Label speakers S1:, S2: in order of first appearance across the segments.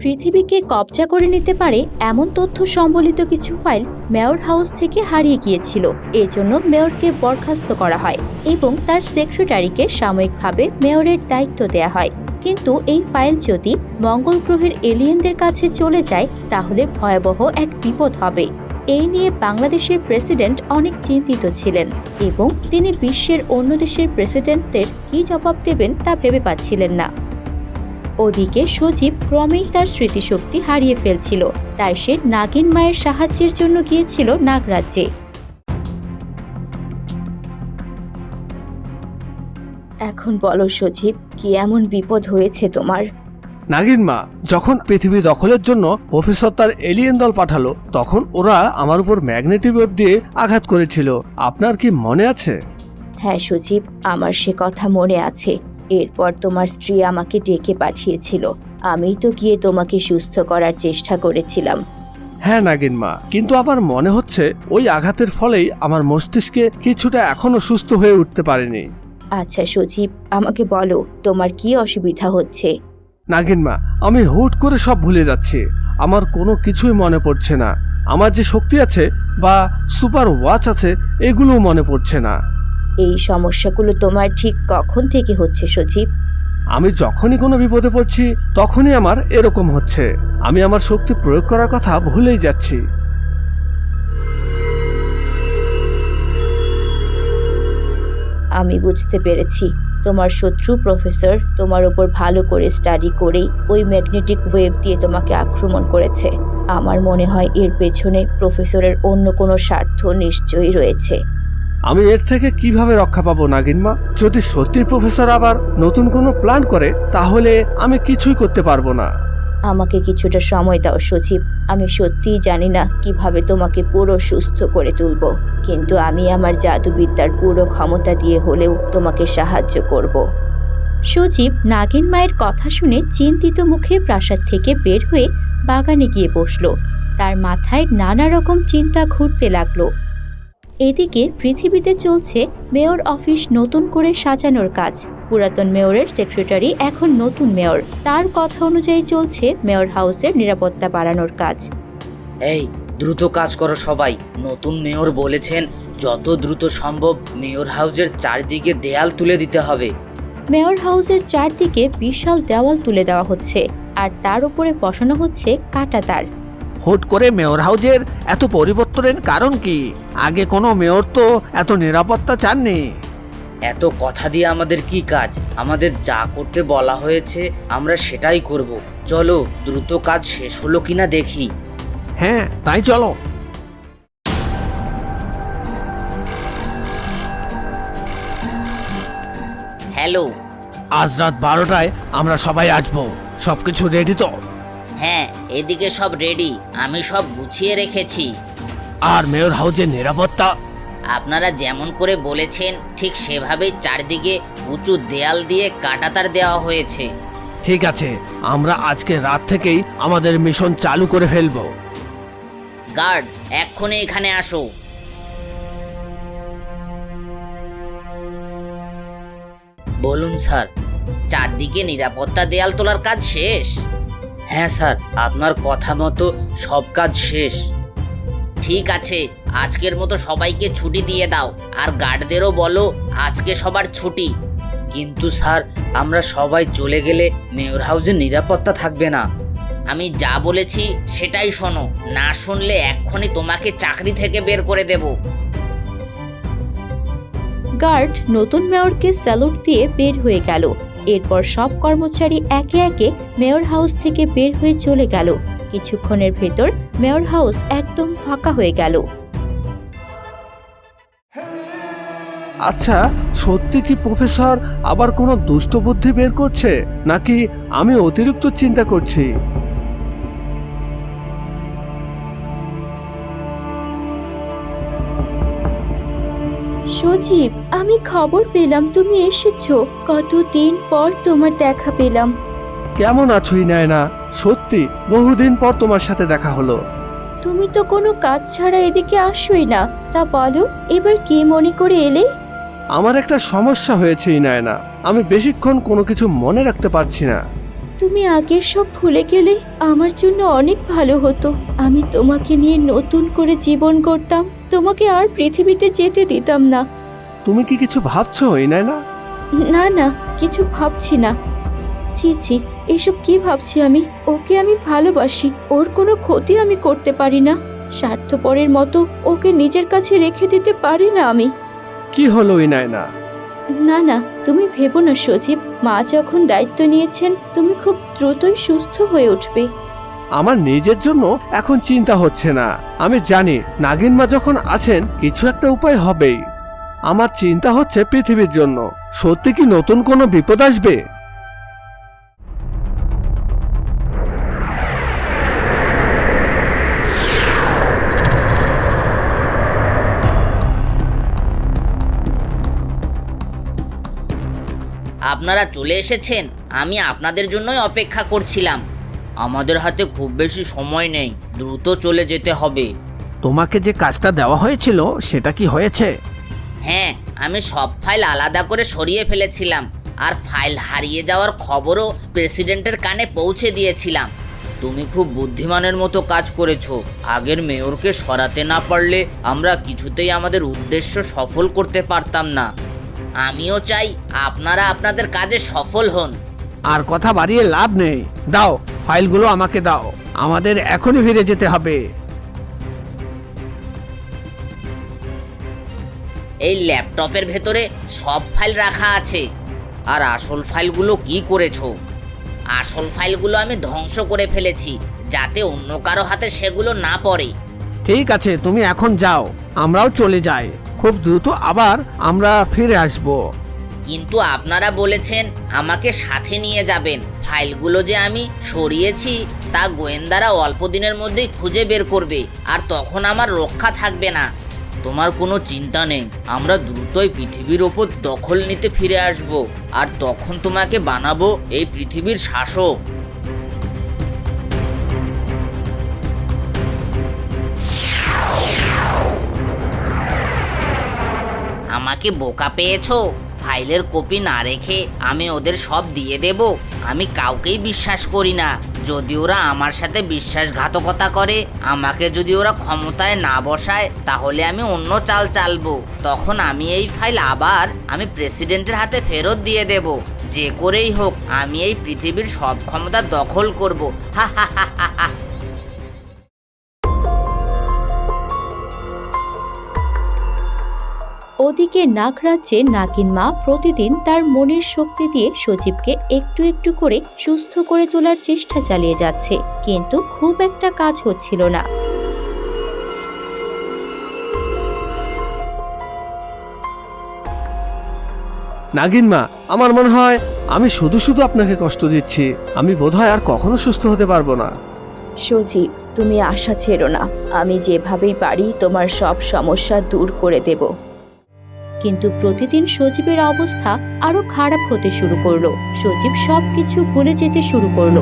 S1: পৃথিবীকে কবজা করে নিতে পারে এমন তথ্য সম্বলিত কিছু ফাইল মেয়র হাউস থেকে হারিয়ে গিয়েছিল। এজন্য মেয়রকে বরখাস্ত করা হয় এবং তার সেক্রেটারিকে সাময়িকভাবে মেয়রের দায়িত্ব দেয়া হয়। কিন্তু এই ফাইল যদি মঙ্গল গ্রহের এলিয়েনদের কাছে চলে যায়, তাহলে ভয়াবহ এক বিপদ হবে। এই নিয়ে বাংলাদেশের প্রেসিডেন্ট অনেক চিন্তিত ছিলেন এবং তিনি বিশ্বের অন্য দেশের প্রেসিডেন্টদের কী জবাব দেবেন তা ভেবে পাচ্ছিলেন না। ওদিকে সজীব ক্রমেই তার স্মৃতিশক্তি হারিয়ে ফেলছিল তাই সে নাগিন মায়ের সাহায্যের জন্য গিয়েছিল নাগরাজ্যে। এখন বলো সজীব কি এমন বিপদ হয়েছে তোমার?
S2: নাগিন মা যখন পৃথিবী দখলের জন্য প্রফেসর তার এলিয়েন দল পাঠালো তখন ওরা আমার উপর ম্যাগনেটিক ওয়েভ দিয়ে আঘাত করেছিল। আপনার কি মনে আছে?
S1: হ্যাঁ সজীব আমার সে কথা মনে আছে। এরপর তোমার স্ত্রী আমাকে ডেকে পাঠিয়েছিল। আমি তো গিয়ে তোমাকে সুস্থ করার চেষ্টা করেছিলাম।
S2: হ্যাঁ নাগিন মা কিন্তু আমার মনে হচ্ছে ওই আঘাতের ফলেই আমার মস্তিষ্কে কিছুটা এখনও সুস্থ হয়ে উঠতে পারেনি।
S1: আচ্ছা সজীব আমাকে বলো তোমার কি অসুবিধা হচ্ছে?
S2: নাগিন মা আমি হুট করে সব ভুলে যাচ্ছি। আমার কোনো কিছুই মনে পড়ছে না। আমার যে শক্তি আছে বা সুপার ওয়াচ আছে এগুলোও মনে পড়ছে না।
S1: এই সমস্যাগুলো তোমার ঠিক কখন থেকে হচ্ছে সজীব?
S2: আমি যখনই কোনো বিপদে পড়ছি তখনই আমার এরকম হচ্ছে। আমি আমার শক্তি প্রয়োগ করার কথা ভুলেই যাচ্ছি।
S1: আমি বুঝতে পেরেছি। তোমার শত্রু প্রফেসর তোমার উপর ভালো করে স্টাডি করেই ওই ম্যাগনেটিক ওয়েভ দিয়ে তোমাকে আক্রমণ করেছে। আমার মনে হয় এর পেছনে প্রফেসরের অন্য কোনো স্বার্থ নিশ্চয়ই রয়েছে।
S2: আমি এর থেকে কীভাবে রক্ষা পাবো নাগিনমা যদি সত্যি প্রফেসর আবার নতুন কোনো প্ল্যান করে, তাহলে আমি কিছুই করতে পারব না।
S1: আমাকে কিছুটা সময় দাও সচিব আমি সত্যিই জানি না কীভাবে তোমাকে পুরো সুস্থ করে তুলব। কিন্তু আমি আমার জাদুবিদ্যার পুরো ক্ষমতা দিয়ে হলেও তোমাকে সাহায্য করব। সজীব, নাগিন মায়ের কথা শুনে চিন্তিত মুখে প্রাসাদ থেকে বের হয়ে বাগানে গিয়ে বসল। তার মাথায় নানা রকম চিন্তা ঘুরতে লাগল। এদিকে পৃথিবীতে চলছে মেয়র অফিস নতুন করে সাজানোর কাজ। পুরাতন মেয়রের সেক্রেটারি এখন নতুন মেয়র। তার কথা অনুযায়ী চলছে মেয়র হাউসের নিরাপত্তা বাড়ানোর কাজ।
S3: এই দ্রুত কাজ করো সবাই। নতুন মেয়র বলেছেন যত দ্রুত সম্ভব মেয়র হাউসের চারদিকে দেয়াল তুলে দিতে হবে।
S1: মেয়র হাউসের চারদিকে বিশাল দেওয়াল তুলে দেওয়া হচ্ছে আর তার উপরে বসানো হচ্ছে কাঁটা তার।
S4: হুট করে মেয়র হাউজের এত পরিবর্তনের কারণ কি? আগে কোনো মেয়র তো এত নিরাপত্তা চাননি।
S3: এত কথা দিয়ে আমাদের কি কাজ? আমাদের যা করতে বলা হয়েছে আমরা সেটাই করব। চলো দ্রুত কাজ শেষ হলো কিনা দেখি।
S4: হ্যাঁ তাই চলো।
S3: হ্যালো।
S4: আজ রাত বারোটায় আমরা সবাই আসব। সবকিছু রেডি তো?
S3: হ্যাঁ এদিকে সব রেডি আমি সব গুছিয়ে রেখেছি।
S4: আর মেয়র হাউজের নিরাপত্তা।
S3: আপনারা যেমন করে বলেছেন ঠিক সেভাবেই চারদিকে উঁচু দেয়াল দিয়ে কাটাতার দেওয়া হয়েছে।
S4: ঠিক আছে আমরা আজকে রাত থেকেই আমাদের মিশন চালু করে ফেলব।
S3: গার্ড এক্ষুনি এখানে আসো। বলুন স্যার চারদিকে নিরাপত্তা দেয়াল তোলার কাজ শেষ? হ্যাঁ স্যার আপনার কথা মতো সব কাজ শেষ। ঠিক আছে, আজকের মতো সবাইকে ছুটি দিয়ে দাও। আর গার্ডদেরও বলো, আজকে সবার ছুটি। কিন্তু স্যার, আমরা সবাই চলে গেলে মেয়র হাউসের নিরাপত্তা থাকবে না। আমি যা বলেছি সেটাই শোনো, না শুনলে এক্ষুনি তোমাকে চাকরি থেকে বের করে দেব।
S1: গার্ড নতুন মেয়রকে স্যালুট দিয়ে বের হয়ে গেল। এরপর সব কর্মচারী একে একে মেয়র হাউস থেকে বের হয়ে চলে গেল। কিছুক্ষণের ভেতর মেয়র হাউস একদম ফাঁকা হয়ে গেল।
S2: আচ্ছা সত্যি কি প্রফেসর আবার কোনো দুষ্ট বুদ্ধি বের করছে? নাকি আমি অতিরিক্ত চিন্তা করছি?
S1: সজীব আমি খবর পেলাম তুমি এসেছ। কতদিন পর তোমার দেখা পেলাম।
S2: কেমন আছো না সত্যি বহুদিন পর তোমার সাথে দেখা হলো।
S1: তুমি তো কোনো কাজ ছাড়া এদিকে আসোই না। তা বলো এবার কি মনে করে এলে?
S2: আমার একটা সমস্যা হয়েছে ইনায়না। আমি বেশিক্ষণ কোনো কিছু মনে রাখতে পারছি না।
S1: তুমি আগের সব ভুলে গেলে আমার জন্য অনেক ভালো হতো। আমি তোমাকে নিয়ে নতুন করে জীবন করতাম তোমাকে আর পৃথিবীতে যেতে দিতাম না।
S2: তুমি কি কিছু ভাবছ ইনায় না
S1: না না কিছু ভাবছি না। ছি ছি এসব কি ভাবছি আমি? ওকে আমি ভালোবাসি। ওর কোনো ক্ষতি আমি করতে পারি না। স্বার্থপরের মতো ওকে নিজের কাছে রেখে দিতে পারি না আমি।
S2: কি হলো ইনায় না
S1: না, তুমি ভেবো না সজীব। মা যখন দায়িত্ব নিয়েছেন, তুমি খুব দ্রুতই সুস্থ হয়ে উঠবে।
S2: আমার নিজের জন্য এখন চিন্তা হচ্ছে না। আমি জানি নাগিন মা যখন আছেন, কিছু একটা উপায় হবেই। আমার চিন্তা হচ্ছে পৃথিবীর জন্য। সত্যি কি নতুন কোনো বিপদ আসবে?
S3: আপনারা চলে এসেছেন আমি আপনাদের জন্যই অপেক্ষা করছিলাম। আমাদের হাতে খুব বেশি সময় নেই দ্রুত চলে যেতে হবে।
S4: তোমাকে যে কাজটা দেওয়া হয়েছিল সেটা কি হয়েছে?
S3: হ্যাঁ আমি সব ফাইল আলাদা করে সরিয়ে ফেলেছিলাম আর ফাইল হারিয়ে যাওয়ার খবরও প্রেসিডেন্টের কানে পৌঁছে দিয়েছিলাম। তুমি খুব বুদ্ধিমানের মতো কাজ করেছ আগের মেয়রকে সরাতে না পারলে আমরা কিছুতেই আমাদের উদ্দেশ্য সফল করতে পারতাম না। আমিও চাই আপনারা আপনাদের কাজে সফল হন।
S4: আর কথা বাড়িয়ে লাভ নেই। দাও ফাইলগুলো আমাকে দাও। আমাদের এখনই ফিরে যেতে হবে।
S3: এই ল্যাপটপের ভেতরে সব ফাইল রাখা আছে। আর আসল ফাইলগুলো কি করেছ? আসল ফাইলগুলো আমি ধ্বংস করে ফেলেছি যাতে অন্য কারও হাতে সেগুলো না পড়ে।
S4: ঠিক আছে তুমি এখন যাও। আমরাও চলে যাই। খুব দ্রুত আবার আমরা ফিরে আসব।
S3: কিন্তু আপনারা বলেছেন আমাকে সাথে নিয়ে যাবেন। ফাইলগুলো যে আমি সরিয়েছি, তা গোয়েন্দারা অল্প দিনের মধ্যেই খুঁজে বের করবে, আর তখন আমার রক্ষা থাকবে না। তোমার কোনো চিন্তা নেই, আমরা দ্রুতই পৃথিবীর ওপর দখল নিতে ফিরে আসব, আর তখন তোমাকে বানাবো এই পৃথিবীর শাসক। আমাকে বোকা পেয়েছ? ফাইলের কপি না রেখে আমি ওদের সব দিয়ে দেব। আমি কাউকেই বিশ্বাস করি না। যদি ওরা আমার সাথে বিশ্বাসঘাতকতা করে, আমাকে যদি ওরা ক্ষমতায় না বসায়, তাহলে আমি অন্য চাল চালবো। তখন আমি এই ফাইল আবার আমি প্রেসিডেন্টের হাতে ফেরত দিয়ে দেব। যে করেই হোক, আমি এই পৃথিবীর সব ক্ষমতা দখল করব। হা হা হা হা।
S1: ওদিকে নাগরাজ্যে নাগিন মা প্রতিদিন তার মনের শক্তি দিয়ে সজীবকে একটু একটু করে সুস্থ করে তোলার চেষ্টা চালিয়ে যাচ্ছে কিন্তু খুব একটা কাজ হচ্ছিল না।
S2: নাগিন মা আমার মনে হয় আমি শুধু শুধু আপনাকে কষ্ট দিচ্ছি আমি বোধহয় আর কখনো সুস্থ হতে পারব না।
S1: সজীব তুমি আশা ছেড়ো না আমি যেভাবেই পারি তোমার সব সমস্যা দূর করে দেব। কিন্তু প্রতিদিন সজীবের অবস্থা আরও খারাপ হতে শুরু করল। সজীব সবকিছু ভুলে যেতে শুরু করল।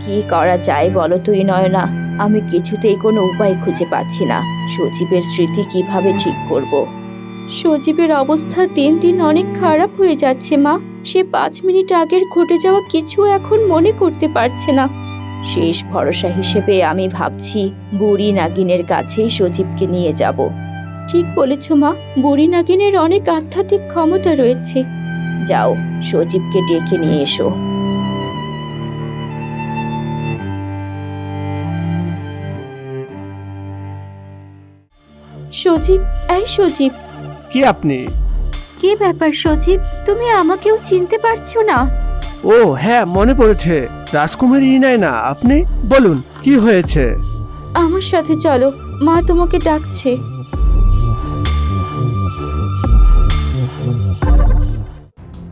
S1: কি করা যায় বলো তুই নয়না? আমি কিছুতেই কোনো উপায় খুঁজে পাচ্ছি না। সজীবের স্মৃতি কীভাবে ঠিক করব? সজীবের অবস্থা দিন দিন অনেক খারাপ হয়ে যাচ্ছে মা। সে পাঁচ মিনিট আগের ঘটে যাওয়া কিছু এখন মনে করতে পারছে না। শেষ ভরসা হিসেবে আমি ভাবছি বুড়ি নাগিনের কাছেই সজীবকে নিয়ে যাব। ঠিক বলেছ মা বুড়ি নাগিনের অনেক আধ্যাত্মিক ক্ষমতা রয়েছে। যাও সজীবকে ডেকে নিয়ে এসো। সজীব এই সজীব।
S2: কি আপনি?
S1: কি ব্যাপার সজীব? তুমি আমাকেও চিনতে পারছ না।
S2: ও হ্যাঁ মনে পড়েছে। রাজকুমারী ইনায় না, আপনি? বলুন, কি হয়েছে?
S1: আমার সাথে চলো, মা তোমাকে ডাকছে।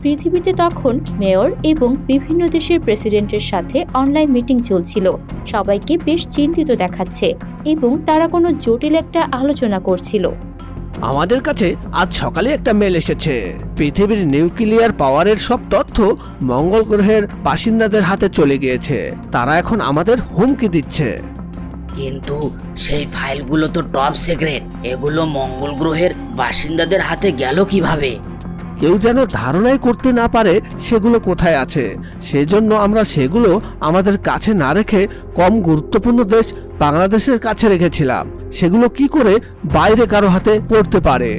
S1: পৃথিবীতে তখন মেয়র এবং বিভিন্ন দেশের প্রেসিডেন্টের সাথে অনলাইন মিটিং চলছিল। সবাইকে বেশ চিন্তিত দেখাচ্ছে এবং তারা কোনো জটিল একটা আলোচনা করছিল।
S4: আমাদের কাছে আজ সকালে একটা মেল এসেছে। পৃথিবীর নিউক্লিয়ার পাওয়ারের সব তথ্য মঙ্গল গ্রহের বাসিন্দাদের হাতে চলে গিয়েছে। তারা এখন আমাদের হুমকি দিচ্ছে।
S3: কিন্তু সেই ফাইলগুলো তো টপ সিক্রেট এগুলো মঙ্গল গ্রহের বাসিন্দাদের হাতে গেল কীভাবে?
S4: কেউ যেন ধারণাই করতে না পারে সেগুলো কোথায় আছে। সেজন্য আমরা সেগুলো আমাদের কাছে না রেখে কম গুরুত্বপূর্ণ দেশ বাংলাদেশের কাছে রেখেছিলাম। সেগুলো কি করে বাইরে কারও হাতে পড়তে পারে?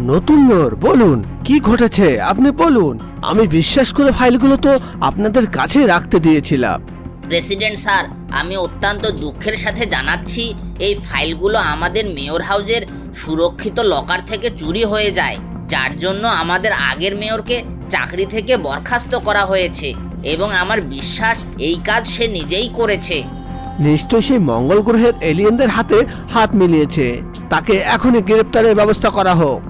S4: নতুন মেয়র বলুন, কি ঘটেছে? আপনি বলুন। আমি বিশ্বাস করে ফাইলগুলো তো আপনাদের কাছে রাখতে দিয়েছিলাম।
S3: প্রেসিডেন্ট স্যার, আমি অত্যন্ত দুঃখের সাথে জানাচ্ছি, এই ফাইলগুলো আমাদের মেয়র হাউজের সুরক্ষিত লকার থেকে চুরি হয়ে যায়। যার জন্য আমাদের আগের মেয়রকে চাকরি থেকে বরখাস্ত করা হয়েছে এবং আমার বিশ্বাস, এই কাজ সে নিজেই করেছে।
S4: নিশ্চয়ই সেই মঙ্গল গ্রহের এলিয়েনদের হাতে হাত মিলিয়েছে। তাকে এখনই গ্রেপ্তারের ব্যবস্থা করা হোক।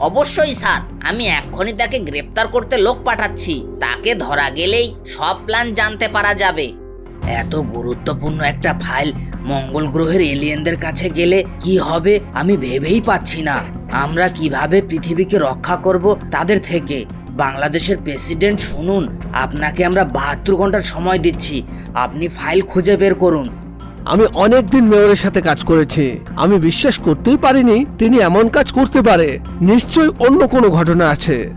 S3: অবশ্যই, স্যার। আমি এক্ষুনি তাকে গ্রেপ্তার করতে লোক পাঠাচ্ছি। তাকে ধরা গেলেই সব প্ল্যান জানতে পারা যাবে। এত গুরুত্বপূর্ণ একটা ফাইল মঙ্গল গ্রহের এলিয়েনদের কাছে গেলে কি হবে আমি ভেবেই পাচ্ছি না। আমরা কীভাবে পৃথিবীকে রক্ষা করব তাদের থেকে? বাংলাদেশের প্রেসিডেন্ট শুনুন আপনাকে আমরা বাহাত্তর ঘণ্টার সময় দিচ্ছি। আপনি ফাইল খুঁজে বের করুন।
S4: আমি অনেক দিন মেয়রের সাথে কাজ করেছি। আমি বিশ্বাস করতেই পারিনি তিনি এমন কাজ করতে পারে। নিশ্চয়ই অন্য কোনো ঘটনা আছে।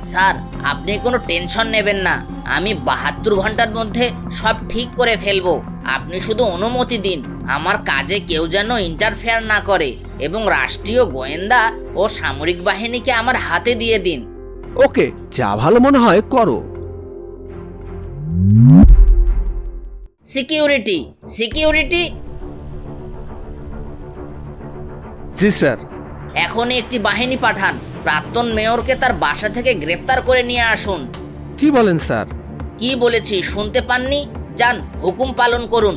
S3: স্যার আপনি কোনো টেনশন নেবেন না। আমি বাহাত্তর ঘণ্টার মধ্যে সব ঠিক করে ফেলব। আপনি শুধু অনুমতি দিন আমার কাজে কেউ যেন ইন্টারফেয়ার না করে এবং রাষ্ট্রীয় গোয়েন্দা ও সামরিক বাহিনীকে আমার হাতে দিয়ে দিন।
S4: ওকে যা ভালো মনে হয় করো।
S3: Security security.
S2: জি স্যার।
S3: এখনই একটি বাহিনী পাঠান। প্রাক্তন মেয়রকে তার বাসা থেকে গ্রেফতার করে নিয়ে আসুন।
S2: কি বলেন স্যার?
S3: কি বলেছি শুনতে পাননি? যান হুকুম পালন করুন।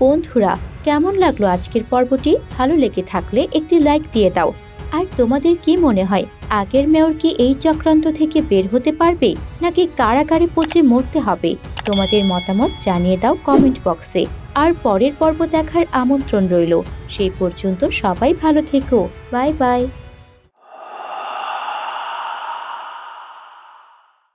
S1: বন্ধুরা, কেমন লাগল আজকের পর্বটি? ভালো লেগে থাকলে একটি লাইক দিয়ে দাও। আর তোমাদের কি মনে হয়, আগের মেয়র কি এই চক্রান্ত থেকে বের হতে পারবে? নাকি কারাগারে পচে মরতে হবে? তোমাদের মতামত জানিয়ে দাও কমেন্ট বক্সে আর পরের পর্ব দেখার আমন্ত্রণ রইল। সেই পর্যন্ত সবাই ভালো থেকো। Bye bye.